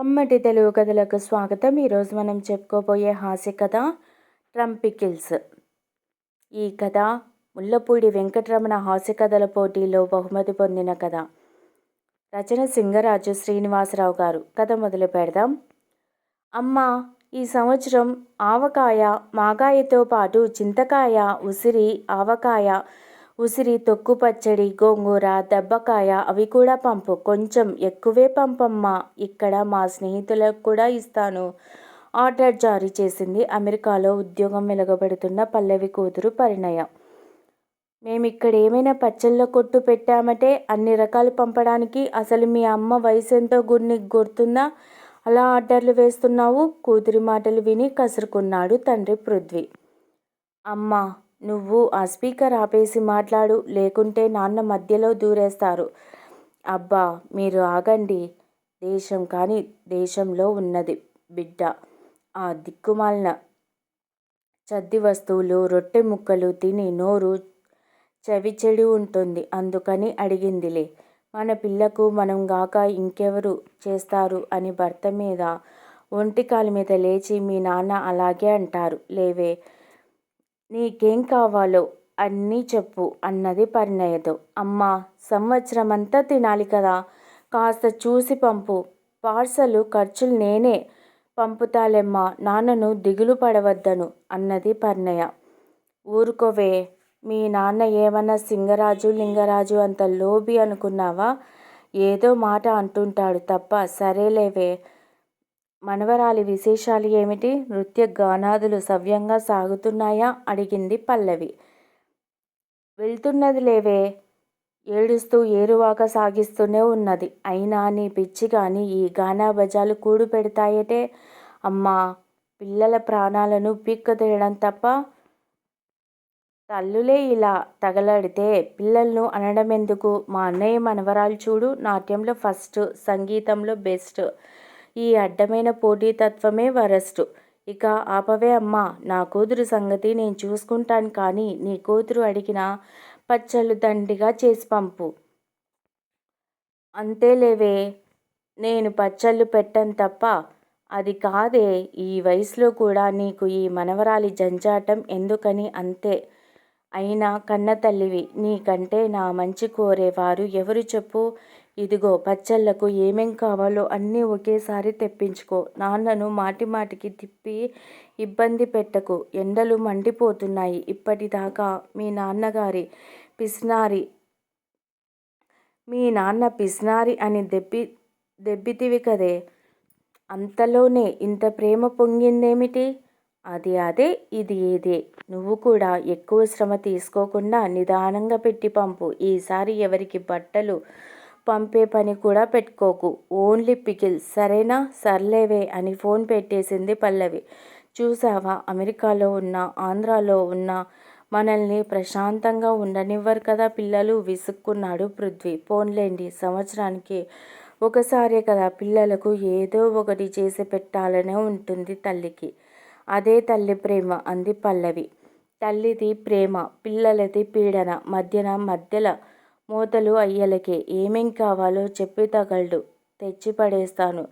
కమ్మటి తెలుగు కథలకు స్వాగతం. ఈరోజు మనం చెప్పుకోబోయే హాస్య కథ ట్రంపికిల్స్. ఈ కథ ముల్లపూడి వెంకటరమణ హాస్య కథల పోటీలో బహుమతి పొందిన కథ. రచన సింగరాజు శ్రీనివాసరావు గారు. కథ మొదలు పెడదాం. అమ్మ ఈ సంవత్సరం ఆవకాయ మాగాయతో పాటు చింతకాయ ఉసిరి ఆవకాయ ఉసిరి తొక్కు పచ్చడి గోంగూర దెబ్బకాయ అవి కూడా పంపు. కొంచెం ఎక్కువే పంపమ్మా. ఇక్కడ మా స్నేహితులకు కూడా ఇస్తాను. ఆర్డర్ జారీ చేసింది అమెరికాలో ఉద్యోగం వెలగబెడుతున్న పల్లవి కూతురు పరిణయ. మేమిక్కడ ఏమైనా పచ్చళ్ళ కొట్టు పెట్టామంటే అన్ని రకాలు పంపడానికి అసలు మీ అమ్మ వయసు ఎంతో గుడిని గుర్తుందా? అలా ఆర్డర్లు వేస్తున్నావు? కూతురి మాటలు విని కసురుకున్నాడు తండ్రి పృథ్వీ. అమ్మా నువ్వు ఆ స్పీకర్ ఆపేసి మాట్లాడు లేకుంటే నాన్న మధ్యలో దూరేస్తారు. అబ్బా మీరు ఆగండి. దేశం కానీ దేశంలో ఉన్నది బిడ్డ. ఆ దిక్కుమాలిన చద్ది వస్తువులు రొట్టె ముక్కలు తిని నోరు చెవి చెడి ఉంటుంది. అందుకని అడిగిందిలే. మన పిల్లకు మనం గాక ఇంకెవరు చేస్తారు అని భర్త మీద ఒంటికాల మీద లేచి మీ నాన్న అలాగే అంటారు. లేవే నీకేం కావాలో అన్నీ చెప్పు అన్నది పరిణయతో. అమ్మా సంవత్సరమంతా తినాలి కదా కాస్త చూసి పంపు. పార్సలు ఖర్చులు నేనే పంపుతాలెమ్మా నాన్నను దిగులు పడవద్దను అన్నది పరిణయ. ఊరుకోవే మీ నాన్న ఏమన్నా సింగరాజు లింగరాజు అంత లోబి అనుకున్నావా? ఏదో మాట అంటుంటాడు తప్ప సరేలేవే మనవరాలి విశేషాలు ఏమిటి? నృత్య గానాదులు సవ్యంగా సాగుతున్నాయా? అడిగింది పల్లవి. వెళ్తున్నది లేవే. ఏడుస్తూ ఏరువాక సాగిస్తూనే ఉన్నది. అయినా నీ పిచ్చి కానీ ఈ గానా బజాలు కూడు పెడతాయటే? అమ్మా పిల్లల ప్రాణాలను పీక్క తీయడం తప్ప? తల్లులే ఇలా తగలడితే పిల్లలను అనడం ఎందుకు మా అన్నయ్య మనవరాలు చూడు నాట్యంలో ఫస్ట్ సంగీతంలో బెస్ట్. ఈ అడ్డమైన పోటీతత్వమే వరస్టు. ఇక ఆపవే అమ్మా నా కూతురు సంగతి నేను చూసుకుంటాను కానీ నీ కూతురు అడిగిన పచ్చళ్ళు దండిగా చేసి పంపు. అంతేలేవే నేను పచ్చళ్ళు పెట్టను తప్ప అది కాదే ఈ వయసులో కూడా నీకు ఈ మనవరాలి జంజాటం ఎందుకని అంతే. అయినా కన్న తల్లివి నీకంటే నా మంచి కోరేవారు ఎవరు చెప్పు? ఇదిగో పచ్చళ్ళకు ఏమేం కావాలో అన్నీ ఒకేసారి తెప్పించుకో. నాన్నను మాటి మాటికి తిప్పి ఇబ్బంది పెట్టకు. ఎండలు మండిపోతున్నాయి ఇప్పటిదాకా మీ నాన్నగారి పిస్నారి మీ నాన్న పిస్నారి అని దెబ్బి దెబ్బితివి కదే. అంతలోనే ఇంత ప్రేమ పొంగిందేమిటి? అది అదే ఇది ఏదే. నువ్వు కూడా ఎక్కువ శ్రమ తీసుకోకుండా నిదానంగా పెట్టి పంపు. ఈసారి ఎవరికి బట్టలు పంపే పని కూడా పెట్టుకోకు. Only pickle. సరేనా? సర్లేవే అని ఫోన్ పెట్టేసింది పల్లవి. చూసావా అమెరికాలో ఉన్న ఆంధ్రాలో ఉన్న మనల్ని ప్రశాంతంగా ఉండనివ్వరు కదా పిల్లలు? విసుక్కున్నాడు పృథ్వీ. పోన్లేండి. సంవత్సరానికి ఒకసారే కదా పిల్లలకు ఏదో ఒకటి చేసి పెట్టాలనే ఉంటుంది తల్లికి. అదే తల్లి ప్రేమ అంది పల్లవి. తల్లిది ప్రేమ పిల్లలది పీడన మధ్యన మధ్యలో మూతలు అయ్యలకే. ఏమేం కావాలో చెప్పి తగలడు. తెచ్చి పడేస్తాను.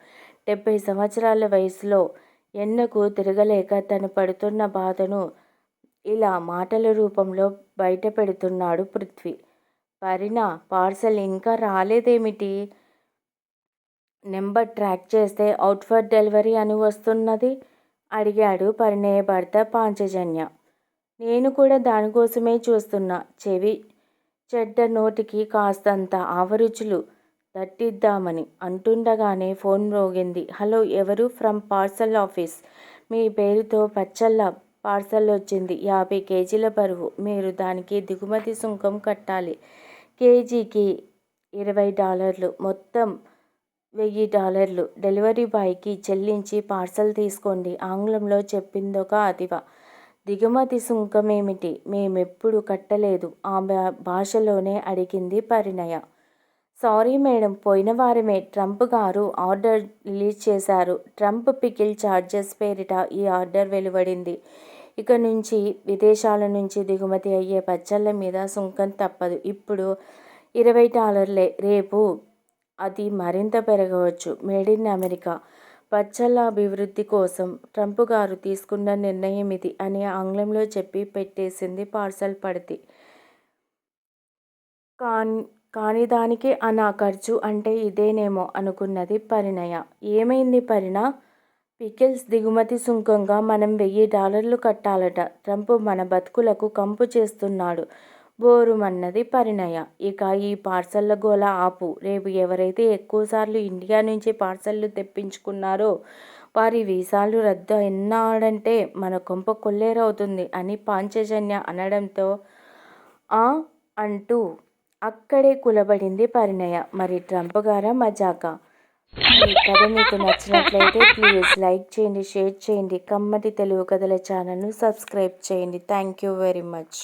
డెబ్బై సంవత్సరాల వయసులో ఎన్నకు తిరగలేక తను పడుతున్న బాధను ఇలా మాటల రూపంలో బయట పెడుతున్నాడు పృథ్వీ. పరిణ పార్సల్ ఇంకా రాలేదేమిటి? నెంబర్ ట్రాక్ చేస్తే అవుట్ ఫర్ డెలివరీ అని వస్తున్నది? అడిగాడు పరిణయ భర్త పాంచజన్య. నేను కూడా దానికోసమే చూస్తున్నా. చెవి చెడ్డ నోటికి కాస్తంత ఆవరుచులు దట్టిద్దామని అంటుండగానే ఫోన్ రోగింది హలో ఎవరు? From parcel office. మీ పేరుతో పచ్చళ్ళ పార్సల్ వచ్చింది. యాభై కేజీల బరువు. మీరు దానికి దిగుమతి సుంకం కట్టాలి. కేజీకి ఇరవై డాలర్లు. మొత్తం వెయ్యి డాలర్లు. డెలివరీ బాయ్కి చెల్లించి పార్సల్ తీసుకోండి. ఆంగ్లంలో చెప్పిందొక అదివ. దిగుమతి సుంకమేమిటి మేమెప్పుడు కట్టలేదు. ఆ భాషలోనే అడిగింది పరిణయ. సారీ మేడం పోయిన వారమే ట్రంప్ గారు ఆర్డర్ రిలీజ్ చేశారు. ట్రంప్ పికిల్ ఛార్జెస్ పేరిట ఈ ఆర్డర్ వెలువడింది. ఇక నుంచి విదేశాల నుంచి దిగుమతి అయ్యే పచ్చళ్ళ మీద సుంకం తప్పదు. ఇప్పుడు ఇరవై డాలర్లే. రేపు అది మరింత పెరగవచ్చు. Made in America. పచ్చళ్ళ అభివృద్ధి కోసం ట్రంప్ గారు తీసుకున్న నిర్ణయం ఇది అని ఆంగ్లంలో చెప్పి పెట్టేసింది పార్సల్ పడితే. కాన్ కాని దానికి అనా ఖర్చు అంటే ఇదేనేమో అనుకున్నది పరిణయ. ఏమైంది పరిణ? పికిల్స్ దిగుమతి సుంకంగా మనం వెయ్యి డాలర్లు కట్టాలట. ట్రంప్ మన బతుకులకు కంపు చేస్తున్నాడు. బోరుమన్నది పరిణయ. ఇక ఈ పార్సళ్ళ గోల ఆపు. రేపు ఎవరైతే ఎక్కువసార్లు ఇండియా నుంచి పార్సళ్ళు తెప్పించుకున్నారో వారి వీసాలు రద్దు ఎన్నాడంటే మన కొంప కొల్లేరవుతుంది అని పాంచజన్య అనడంతో ఆ అంటూ అక్కడే కులబడింది పరిణయ. మరి ట్రంప్ గారా మజాక? ఈ కథ మీకు నచ్చినట్లయితే ప్లీజ్ లైక్ చేయండి షేర్ చేయండి కమ్మటి తెలుగు కథల ఛానల్ను సబ్స్క్రైబ్ చేయండి. Thank you very much.